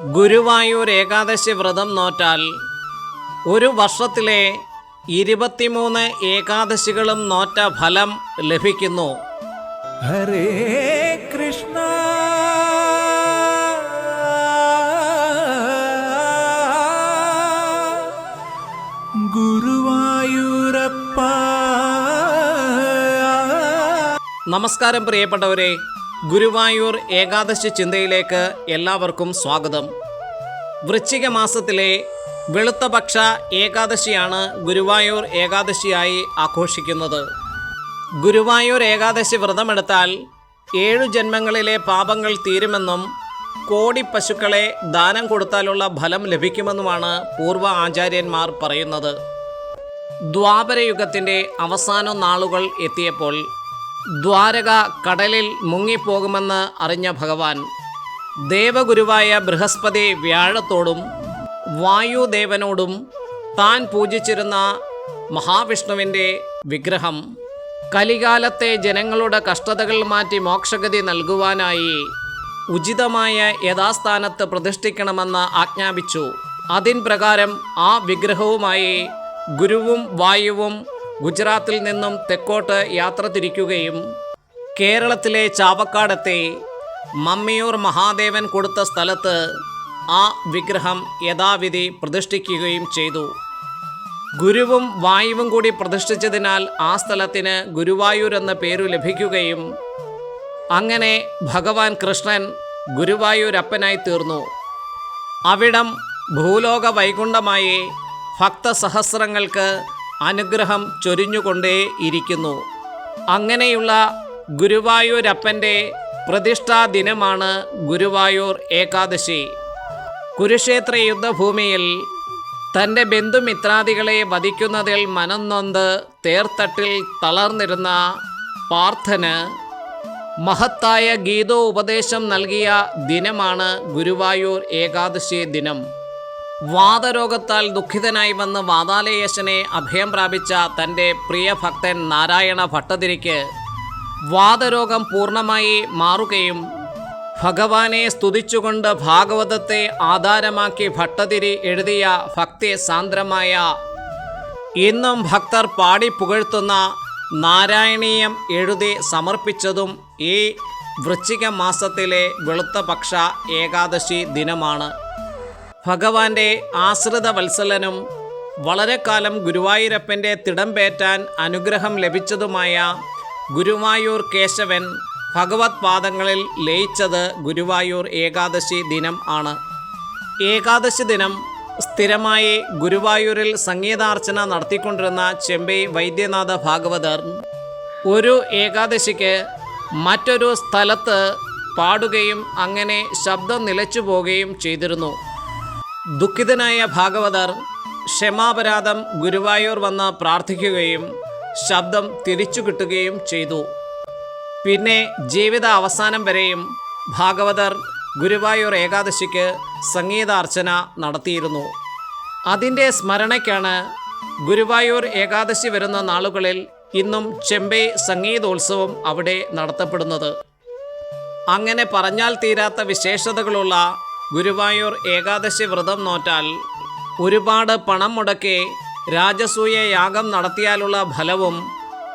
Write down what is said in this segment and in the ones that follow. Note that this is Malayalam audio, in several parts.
ഗുരുവായൂർ ഏകാദശി വ്രതം നോറ്റാൽ ഒരു വർഷത്തിലെ ഇരുപത്തിമൂന്ന് ഏകാദശികളും നോറ്റ ഫലം ലഭിക്കുന്നു. ഹരേ കൃഷ്ണ. ഗുരുവായൂരപ്പ. നമസ്കാരം പ്രിയപ്പെട്ടവരെ. ഗുരുവായൂർ ഏകാദശി ചിന്തയിലേക്ക് എല്ലാവർക്കും സ്വാഗതം. വൃശ്ചിക മാസത്തിലെ വെളുത്തപക്ഷ ഏകാദശിയാണ് ഗുരുവായൂർ ഏകാദശിയായി ആഘോഷിക്കുന്നത്. ഗുരുവായൂർ ഏകാദശി വ്രതമെടുത്താൽ ഏഴു ജന്മങ്ങളിലെ പാപങ്ങൾ തീരുമെന്നും കോടി പശുക്കളെ ദാനം കൊടുത്താലുള്ള ഫലം ലഭിക്കുമെന്നുമാണ് പൂർവ ആചാര്യന്മാർ പറയുന്നത്. ദ്വാപരയുഗത്തിന്റെ അവസാന നാളുകൾ എത്തിയപ്പോൾ ദ്വാരക കടലിൽ മുങ്ങിപ്പോകുമെന്ന് അറിഞ്ഞ ഭഗവാൻ ദേവഗുരുവായ ബൃഹസ്പതി വ്യാഴത്തോടും വായുദേവനോടും താൻ പൂജിച്ചിരുന്ന മഹാവിഷ്ണുവിന്റെ വിഗ്രഹം കലികാലത്തെ ജനങ്ങളുടെ കഷ്ടതകൾ മാറ്റി മോക്ഷഗതി നൽകുവാനായി ഉചിതമായ യഥാസ്ഥാനത്ത് പ്രതിഷ്ഠിക്കണമെന്ന് ആജ്ഞാപിച്ചു. അതിൻ പ്രകാരം ആ വിഗ്രഹവുമായി ഗുരുവും വായുവും ഗുജറാത്തിൽ നിന്നും തെക്കോട്ട് യാത്ര തിരിക്കുകയും കേരളത്തിലെ ചാവക്കാടത്തെ മമ്മിയൂർ മഹാദേവൻ കൊടുത്ത സ്ഥലത്ത് ആ വിഗ്രഹം യഥാവിധി പ്രതിഷ്ഠിക്കുകയും ചെയ്തു. ഗുരുവും വായുവും കൂടി പ്രതിഷ്ഠിച്ചതിനാൽ ആ സ്ഥലത്തിന് ഗുരുവായൂർ എന്ന പേരു ലഭിക്കുകയും അങ്ങനെ ഭഗവാൻ കൃഷ്ണൻ ഗുരുവായൂരപ്പനായി തീർന്നു. അവിടം ഭൂലോക വൈകുണ്ഠമായി ഭക്തസഹസ്രങ്ങൾക്ക് അനുഗ്രഹം ചൊരിഞ്ഞുകൊണ്ടേ ഇരിക്കുന്നു. അങ്ങനെയുള്ള ഗുരുവായൂരപ്പന്റെ പ്രതിഷ്ഠാ ദിനമാണ് ഗുരുവായൂർ ഏകാദശി. കുരുക്ഷേത്ര യുദ്ധഭൂമിയിൽ തന്റെ ബന്ധുമിത്രാദികളെ വധിക്കുന്നതിൽ മനംനൊന്ത് തേർത്തട്ടിൽ തളർന്നിരുന്ന പാർത്ഥന് മഹത്തായ ഗീതോപദേശം നൽകിയ ദിനമാണ് ഗുരുവായൂർ ഏകാദശി ദിനം. വാദരോഗത്താൽ ദുഃഖിതനായി വന്ന് വാതാലയേശനെ അഭയം പ്രാപിച്ച തന്റെ പ്രിയ ഭക്തൻ നാരായണ ഭട്ടതിരിക്ക് വാദരോഗം പൂർണമായി മാറുകയും ഭഗവാനെ സ്തുതിച്ചുകൊണ്ട് ഭാഗവതത്തെ ആധാരമാക്കി ഭട്ടതിരി എഴുതിയ ഭക്തി സാന്ദ്രമായ ഇന്നും ഭക്തർ പാടി പുകഴ്ത്തുന്ന നാരായണീയം എഴുതി സമർപ്പിച്ചതും ഈ വൃശ്ചിക മാസത്തിലെ വെളുത്തപക്ഷ ഏകാദശി ദിനമാണ്. ഭഗവാന്റെ ആശ്രിത വത്സലനും വളരെ കാലം ഗുരുവായൂരപ്പന്റെ തിടമ്പേറ്റാൻ അനുഗ്രഹം ലഭിച്ചതുമായ ഗുരുവായൂർ കേശവൻ ഭഗവത് പാദങ്ങളിൽ ലയിച്ചത് ഗുരുവായൂർ ഏകാദശി ദിനം ആണ്. ഏകാദശി ദിനം സ്ഥിരമായി ഗുരുവായൂരിൽ സംഗീതാർച്ചന നടത്തിക്കൊണ്ടിരുന്ന ചെമ്പൈ വൈദ്യനാഥ ഭാഗവതർ ഒരു ഏകാദശിക്ക് മറ്റൊരു സ്ഥലത്ത് പാടുകയും അങ്ങനെ ശബ്ദം നിലച്ചു പോവുകയും ചെയ്തിരുന്നു. ദുഃഖിതനായ ഭാഗവതർ ക്ഷമാപരാധം ഗുരുവായൂർ വന്ന് പ്രാർത്ഥിക്കുകയും ശബ്ദം തിരിച്ചു കിട്ടുകയും ചെയ്തു. പിന്നെ ജീവിത അവസാനം വരെയും ഭാഗവതർ ഗുരുവായൂർ ഏകാദശിക്ക് സംഗീതാർച്ചന നടത്തിയിരുന്നു. അതിന്റെ സ്മരണയ്ക്കാണ് ഗുരുവായൂർ ഏകാദശി വരുന്ന നാളുകളിൽ ഇന്നും ചെമ്പൈ സംഗീതോത്സവം അവിടെ നടത്തപ്പെടുന്നത്. അങ്ങനെ പറഞ്ഞാൽ തീരാത്ത വിശേഷതകളുള്ള ഗുരുവായൂർ ഏകാദശി വ്രതം നോറ്റാൽ ഒരുപാട് പണം മുടക്കി രാജസൂയ യാഗം നടത്തിയാലുള്ള ഫലവും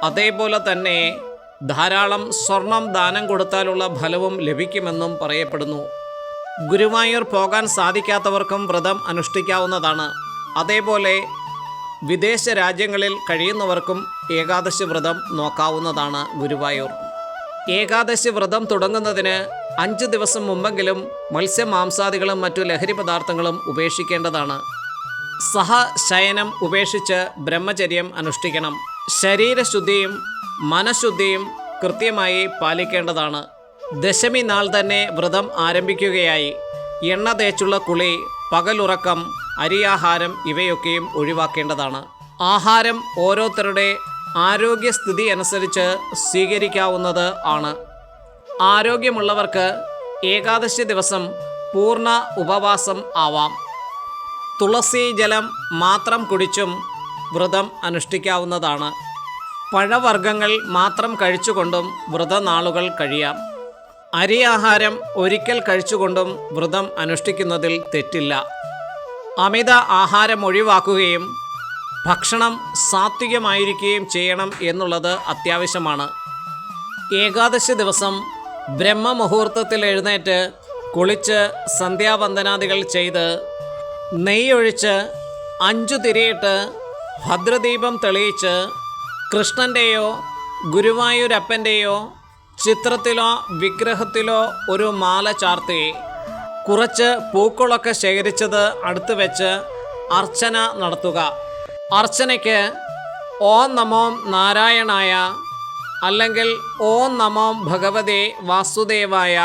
അതേപോലെ തന്നെ ധാരാളം സ്വർണം ദാനം കൊടുത്താലുള്ള ഫലവും ലഭിക്കുമെന്നും പറയപ്പെടുന്നു. ഗുരുവായൂർ പോകാൻ സാധിക്കാത്തവർക്കും വ്രതം അനുഷ്ഠിക്കാവുന്നതാണ്. അതേപോലെ വിദേശ രാജ്യങ്ങളിൽ കഴിയുന്നവർക്കും ഏകാദശി വ്രതം നോക്കാവുന്നതാണ് ഗുരുവായൂർ. ഏകാദശി വ്രതം തുടങ്ങുന്നതിന് അഞ്ച് ദിവസം മുമ്പെങ്കിലും മത്സ്യമാംസാദികളും മറ്റു ലഹരി പദാർത്ഥങ്ങളും ഉപേക്ഷിക്കേണ്ടതാണ്. സഹ ശയനം ഉപേക്ഷിച്ച് ബ്രഹ്മചര്യം അനുഷ്ഠിക്കണം. ശരീരശുദ്ധിയും മനഃശുദ്ധിയും കൃത്യമായി പാലിക്കേണ്ടതാണ്. ദശമി നാൾ തന്നെ വ്രതം ആരംഭിക്കുകയായി. എണ്ണ തേച്ചുള്ള കുളി പകലുറക്കം അരിയാഹാരം ഇവയൊക്കെയും ഒഴിവാക്കേണ്ടതാണ്. ആഹാരം ഓരോരുത്തരുടെ ആരോഗ്യസ്ഥിതി അനുസരിച്ച് സ്വീകരിക്കാവുന്നത് ആണ്. ആരോഗ്യമുള്ളവർക്ക് ഏകാദശി ദിവസം പൂർണ ഉപവാസം ആവാം. തുളസി ജലം മാത്രം കുടിച്ചും വ്രതം അനുഷ്ഠിക്കാവുന്നതാണ്. പഴവർഗങ്ങൾ മാത്രം കഴിച്ചുകൊണ്ടും വ്രതനാളുകൾ കഴിയാം. അരി ആഹാരം ഒരിക്കൽ കഴിച്ചുകൊണ്ടും വ്രതം അനുഷ്ഠിക്കുന്നതിൽ തെറ്റില്ല. അമിത ആഹാരം ഒഴിവാക്കുകയും ഭക്ഷണം സാത്വികമായിരിക്കുകയും ചെയ്യണം എന്നുള്ളത് അത്യാവശ്യമാണ്. ഏകാദശി ദിവസം ബ്രഹ്മമുഹൂർത്തത്തിൽ എഴുന്നേറ്റ് കുളിച്ച് സന്ധ്യാവന്ദനാദികൾ ചെയ്ത് നെയ്യൊഴിച്ച് അഞ്ചു തിരിയിട്ട് ഭദ്രദീപം തെളിയിച്ച് കൃഷ്ണന്റെയോ ഗുരുവായൂരപ്പന്റെയോ ചിത്രത്തിലോ വിഗ്രഹത്തിലോ ഒരു മാല ചാർത്തി കുറച്ച് പൂക്കളൊക്കെ ശേഖരിച്ചത് അടുത്ത് വെച്ച് അർച്ചന നടത്തുക. അർച്ചനയ്ക്ക് ഓം നമോം നാരായണായ അല്ലെങ്കിൽ ഓം നമോം ഭഗവതേ വാസുദേവായ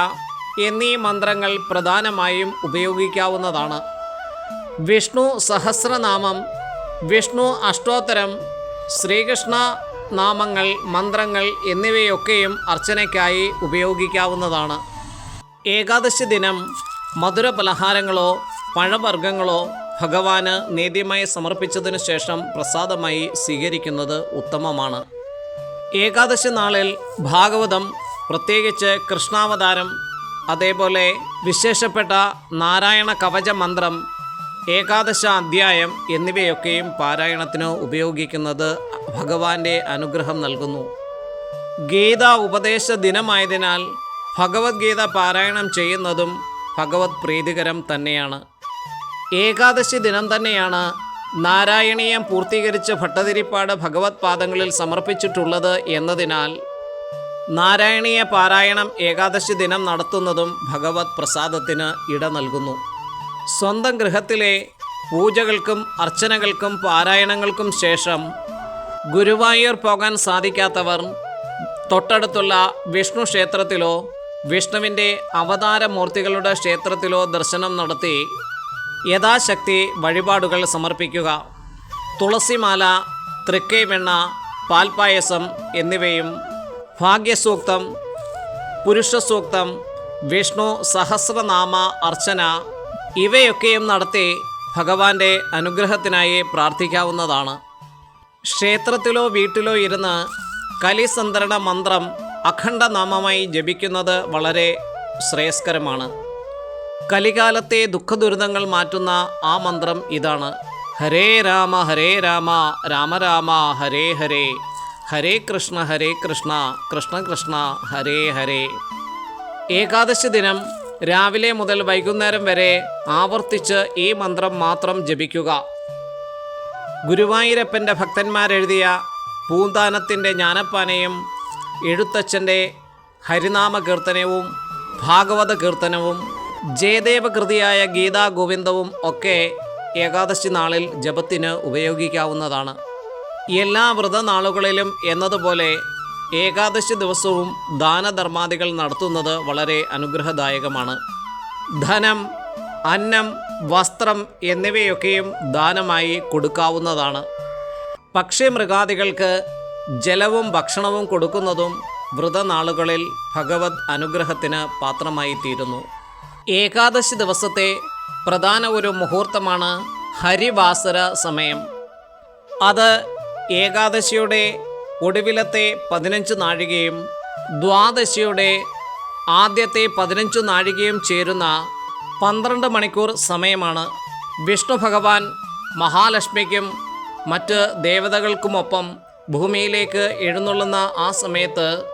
എന്നീ മന്ത്രങ്ങൾ പ്രധാനമായും ഉപയോഗിക്കാവുന്നതാണ്. വിഷ്ണു സഹസ്രനാമം വിഷ്ണു അഷ്ടോത്തരം ശ്രീകൃഷ്ണ നാമങ്ങൾ മന്ത്രങ്ങൾ എന്നിവയൊക്കെയും അർച്ചനയ്ക്കായി ഉപയോഗിക്കാവുന്നതാണ്. ഏകാദശി ദിനം മധുര പലഹാരങ്ങളോ പഴവർഗങ്ങളോ ഭഗവാന് നേദ്യമായി സമർപ്പിച്ചതിനു ശേഷം പ്രസാദമായി സ്വീകരിക്കുന്നത് ഉത്തമമാണ്. ഏകാദശി നാളിൽ ഭാഗവതം പ്രത്യേകിച്ച് കൃഷ്ണാവതാരം അതേപോലെ വിശേഷപ്പെട്ട നാരായണ കവച മന്ത്രം ഏകാദശ അധ്യായം എന്നിവയൊക്കെയും പാരായണത്തിന് ഉപയോഗിക്കുന്നത് ഭഗവാന്റെ അനുഗ്രഹം നൽകുന്നു. ഗീത ഉപദേശ ദിനമായതിനാൽ ഭഗവത്ഗീത പാരായണം ചെയ്യുന്നതും ഭഗവത് പ്രീതികരം തന്നെയാണ്. ഏകാദശി ദിനം തന്നെയാണ് നാരായണീയം പൂർത്തീകരിച്ച് ഭട്ടതിരിപ്പാട് ഭഗവത് പാദങ്ങളിൽ സമർപ്പിച്ചിട്ടുള്ളത് എന്നതിനാൽ നാരായണീയ പാരായണം ഏകാദശി ദിനം നടത്തുന്നതും ഭഗവത് പ്രസാദത്തിന് ഇട നൽകുന്നു. സ്വന്തം ഗൃഹത്തിലെ പൂജകൾക്കും അർച്ചനകൾക്കും പാരായണങ്ങൾക്കും ശേഷം ഗുരുവായൂർ പോകാൻ സാധിക്കാത്തവർ തൊട്ടടുത്തുള്ള വിഷ്ണു ക്ഷേത്രത്തിലോ വിഷ്ണുവിന്റെ അവതാരമൂർത്തികളുടെ ക്ഷേത്രത്തിലോ ദർശനം നടത്തി യഥാശക്തി വഴിപാടുകൾ സമർപ്പിക്കുക. തുളസിമാല തൃക്കൈവെണ്ണ പാൽപ്പായസം എന്നിവയും ഭാഗ്യസൂക്തം പുരുഷസൂക്തം വിഷ്ണു സഹസ്രനാമ അർച്ചന ഇവയൊക്കെയും നടത്തി ഭഗവാന്റെ അനുഗ്രഹത്തിനായി പ്രാർത്ഥിക്കാവുന്നതാണ്. ക്ഷേത്രത്തിലോ വീട്ടിലോ ഇരുന്ന് കലിസന്ത്രണ മന്ത്രം അഖണ്ഡനാമമായി ജപിക്കുന്നത് വളരെ ശ്രേയസ്കരമാണ്. കലികാലത്തെ ദുഃഖദുരിതങ്ങൾ മാറ്റുന്ന ആ മന്ത്രം ഇതാണ്. ഹരേ രാമ ഹരേ രാമ രാമ രാമ ഹരേ ഹരേ. ഹരേ കൃഷ്ണ ഹരേ കൃഷ്ണ കൃഷ്ണ കൃഷ്ണ ഹരേ ഹരേ. ഏകാദശി ദിനം രാവിലെ മുതൽ വൈകുന്നേരം വരെ ആവർത്തിച്ച് ഈ മന്ത്രം മാത്രം ജപിക്കുക. ഗുരുവായൂരപ്പന്റെ ഭക്തന്മാരെഴുതിയ പൂന്താനത്തിന്റെ ജ്ഞാനപ്പാനയും എഴുത്തച്ഛന്റെ ഹരിനാമ കീർത്തനവും ഭാഗവത കീർത്തനവും ജയദേവ കൃതിയായ ഗീതാ ഗോവിന്ദവും ഒക്കെ ഏകാദശി നാളിൽ ജപത്തിന് ഉപയോഗിക്കാവുന്നതാണ്. എല്ലാ വ്രതനാളുകളിലും എന്നതുപോലെ ഏകാദശി ദിവസവും ദാനധർമാദികൾ നടത്തുന്നത് വളരെ അനുഗ്രഹദായകമാണ്. ധനം അന്നം വസ്ത്രം എന്നിവയൊക്കെയും ദാനമായി കൊടുക്കാവുന്നതാണ്. പക്ഷി മൃഗാദികൾക്ക് ജലവും ഭക്ഷണവും കൊടുക്കുന്നതും വ്രതനാളുകളിൽ ഭഗവത് അനുഗ്രഹത്തിന് പാത്രമായി തീരുന്നു ഏകാദശി ദിവസത്തെ പ്രധാന ഒരു മുഹൂർത്തമാണ് ഹരിവാസര സമയം. അത് ഏകാദശിയുടെ ഒടുവിലത്തെ പതിനഞ്ച് നാഴികയും ദ്വാദശിയുടെ ആദ്യത്തെ പതിനഞ്ച് നാഴികയും ചേരുന്ന പന്ത്രണ്ട് മണിക്കൂർ സമയമാണ് വിഷ്ണു ഭഗവാൻ മഹാലക്ഷ്മിക്കും മറ്റ് ദേവതകൾക്കുമൊപ്പം ഭൂമിയിലേക്ക് എഴുന്നള്ളുന്ന ആ സമയത്ത്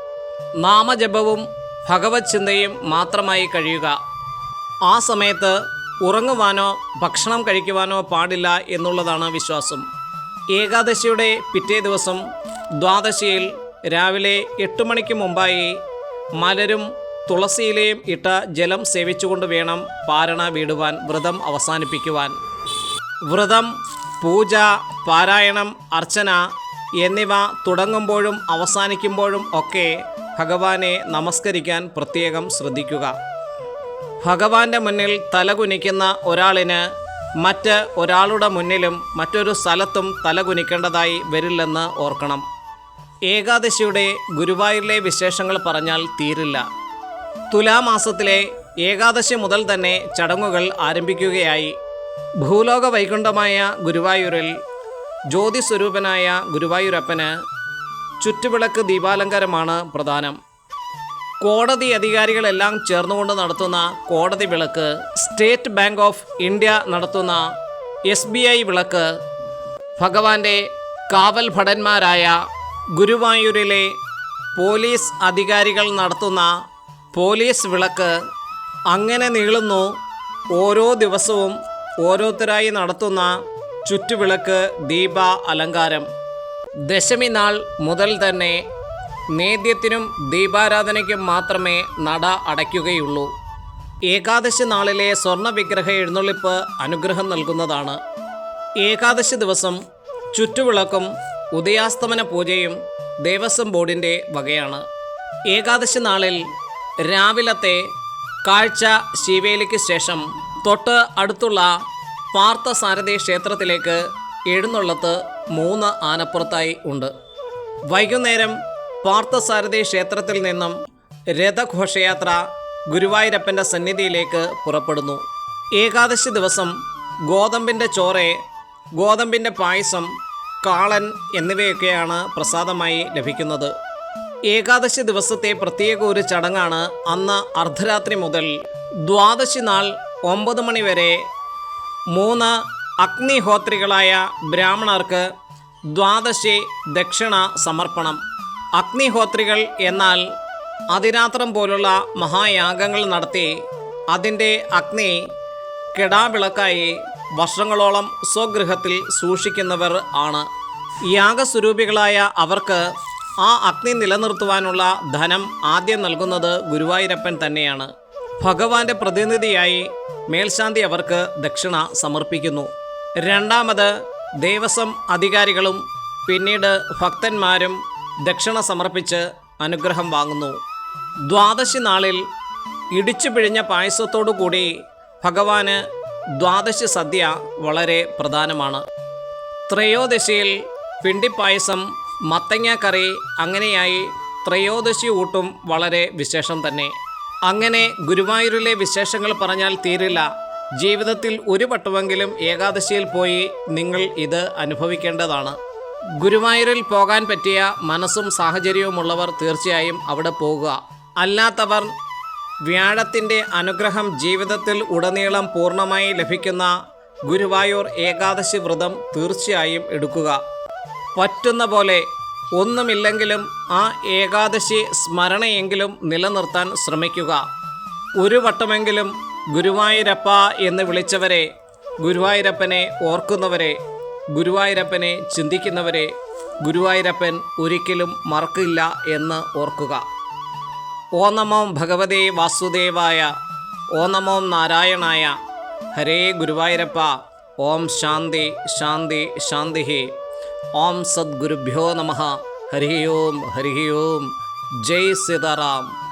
നാമജപവും ഭഗവത് ചിന്തയും മാത്രമായി കഴിയുക. ആ സമയത്ത് ഉറങ്ങുവാനോ ഭക്ഷണം കഴിക്കുവാനോ പാടില്ല എന്നുള്ളതാണ് വിശ്വാസം. ഏകാദശിയുടെ പിറ്റേ ദിവസം ദ്വാദശിയിൽ രാവിലെ എട്ട് മണിക്ക് മുമ്പായി മലരും തുളസിയിലെയും ഇട്ട ജലം സേവിച്ചുകൊണ്ട് വേണം പാരണ വീടുവാൻ വ്രതം അവസാനിപ്പിക്കുവാൻ. വ്രതം പൂജ പാരായണം അർച്ചന എന്നിവ തുടങ്ങുമ്പോഴും അവസാനിക്കുമ്പോഴും ഒക്കെ ഭഗവാനെ നമസ്കരിക്കാൻ പ്രത്യേകം ശ്രദ്ധിക്കുക. ഭഗവാന്റെ മുന്നിൽ തലകുനിക്കുന്ന ഒരാളിന് മറ്റ് ഒരാളുടെ മുന്നിലും മറ്റൊരു സ്ഥലത്തും തലകുനിക്കേണ്ടതായി വരില്ലെന്ന് ഓർക്കണം. ഏകാദശിയുടെ ഗുരുവായൂരിലെ വിശേഷങ്ങൾ പറഞ്ഞാൽ തീരില്ല. തുലാമാസത്തിലെ ഏകാദശി മുതൽ തന്നെ ചടങ്ങുകൾ ആരംഭിക്കുകയായി. ഭൂലോക വൈകുണ്ഠമായ ഗുരുവായൂരിൽ ജ്യോതിസ്വരൂപനായ ഗുരുവായൂരപ്പന് ചുറ്റുവിളക്ക് ദീപാലങ്കാരമാണ് പ്രധാനം. കോടതി അധികാരികളെല്ലാം ചേർന്നുകൊണ്ട് നടത്തുന്ന കോടതി വിളക്ക് സ്റ്റേറ്റ് ബാങ്ക് ഓഫ് ഇന്ത്യ നടത്തുന്ന എസ് ബി ഐ വിളക്ക് ഭഗവാന്റെ കാവൽ ഭടന്മാരായ ഗുരുവായൂരിലെ പോലീസ് അധികാരികൾ നടത്തുന്ന പോലീസ് വിളക്ക് അങ്ങനെ നീളുന്നു. ഓരോ ദിവസവും ഓരോരുത്തരായി നടത്തുന്ന ചുറ്റുവിളക്ക് ദീപ അലങ്കാരം. ദശമി നാൾ മുതൽ തന്നെ നേദ്യത്തിനും ദീപാരാധനയ്ക്കും മാത്രമേ നട അടയ്ക്കുകയുള്ളൂ. ഏകാദശി നാളിലെ സ്വർണ വിഗ്രഹ എഴുന്നള്ളിപ്പ് അനുഗ്രഹം നൽകുന്നതാണ്. ഏകാദശി ദിവസം ചുറ്റുവിളക്കും ഉദയാസ്തമന പൂജയും ദേവസ്വം ബോർഡിന്റെ വകയാണ്. ഏകാദശി നാളിൽ രാവിലത്തെ കാഴ്ച ശിവേലിക്ക് ശേഷം തൊട്ട് അടുത്തുള്ള പാർത്ഥസാരഥി ക്ഷേത്രത്തിലേക്ക് എഴുന്നള്ളത്ത് മൂന്ന് ആനപ്പുറത്തായി ഉണ്ട്. വൈകുന്നേരം പാർത്ഥസാരഥി ക്ഷേത്രത്തിൽ നിന്നും രഥഘോഷയാത്ര ഗുരുവായൂരപ്പന്റെ സന്നിധിയിലേക്ക് പുറപ്പെടുന്നു. ഏകാദശി ദിവസം ഗോതമ്പിന്റെ ചോറ് ഗോതമ്പിന്റെ പായസം കാളൻ എന്നിവയൊക്കെയാണ് പ്രസാദമായി ലഭിക്കുന്നത്. ഏകാദശി ദിവസത്തെ പ്രത്യേക ഒരു ചടങ്ങാണ് അന്ന് അർദ്ധരാത്രി മുതൽ ദ്വാദശി നാൾ ഒമ്പത് മണിവരെ മൂന്ന് അഗ്നിഹോത്രികളായ ബ്രാഹ്മണർക്ക് ദ്വാദശി ദക്ഷിണ സമർപ്പണം. അഗ്നിഹോത്രികൾ എന്നാൽ അതിരാത്രം പോലുള്ള മഹായാഗങ്ങൾ നടത്തി അതിന്റെ അഗ്നി കെടാവിളക്കായി വർഷങ്ങളോളം സ്വഗൃഹത്തിൽ സൂക്ഷിക്കുന്നവർ ആണ്. യാഗസ്വരൂപികളായ അവർക്ക് ആ അഗ്നി നിലനിർത്തുവാനുള്ള ധനം ആദ്യം നൽകുന്നത് ഗുരുവായൂരപ്പൻ തന്നെയാണ്. ഭഗവാന്റെ പ്രതിനിധിയായി മേൽശാന്തി അവർക്ക് ദക്ഷിണ സമർപ്പിക്കുന്നു. രണ്ടാമത് ദേവസ്വം അധികാരികളും പിന്നീട് ഭക്തന്മാരും ദക്ഷിണ സമർപ്പിച്ച് അനുഗ്രഹം വാങ്ങുന്നു. ദ്വാദശി നാളിൽ ഇടിച്ചു പിഴിഞ്ഞ പായസത്തോടു കൂടി ഭഗവാന് ദ്വാദശി സദ്യ വളരെ പ്രധാനമാണ്. ത്രയോദശിയിൽ പിണ്ടിപ്പായസം മത്തങ്ങ കറി അങ്ങനെയായി ത്രയോദശി ഊട്ടും വളരെ വിശേഷം തന്നെ. അങ്ങനെ ഗുരുവായൂരിലെ വിശേഷങ്ങൾ പറഞ്ഞാൽ തീരില്ല. ജീവിതത്തിൽ ഒരു വട്ടമെങ്കിലും ഏകാദശിയിൽ പോയി നിങ്ങൾ ഇത് അനുഭവിക്കേണ്ടതാണ്. ഗുരുവായൂരിൽ പോകാൻ പറ്റിയ മനസ്സും സാഹചര്യവുമുള്ളവർ തീർച്ചയായും അവിടെ പോകുക. അല്ലാത്തവർ വ്യാഴത്തിന്റെ അനുഗ്രഹം ജീവിതത്തിൽ ഉടനീളം പൂർണമായി ലഭിക്കുന്ന ഗുരുവായൂർ ഏകാദശി വ്രതം തീർച്ചയായും എടുക്കുക. പറ്റുന്ന പോലെ ഒന്നുമില്ലെങ്കിലും ആ ഏകാദശി സ്മരണയെങ്കിലും നിലനിർത്താൻ ശ്രമിക്കുക. ഒരു വട്ടമെങ്കിലും ഗുരുവായൂരപ്പ എന്ന് വിളിച്ചവരെ ഗുരുവായൂരപ്പനെ ഓർക്കുന്നവരെ ഗുരുവായൂരപ്പനെ ചിന്തിക്കുന്നവരെ ഗുരുവായൂരപ്പൻ ഒരിക്കലും മറക്കില്ല എന്ന് ഓർക്കുക. ഓ ഭഗവതേ വാസുദേവായ ഓ നാരായണായ ഹരേ ഗുരുവായൂരപ്പ ഓം ശാന്തി ശാന്തി ശാന്തി ഓം സദ്ഗുരുഭ്യോ നമ ഹരി ഓം ഹരി ഓം ജയ് സീതാറാം.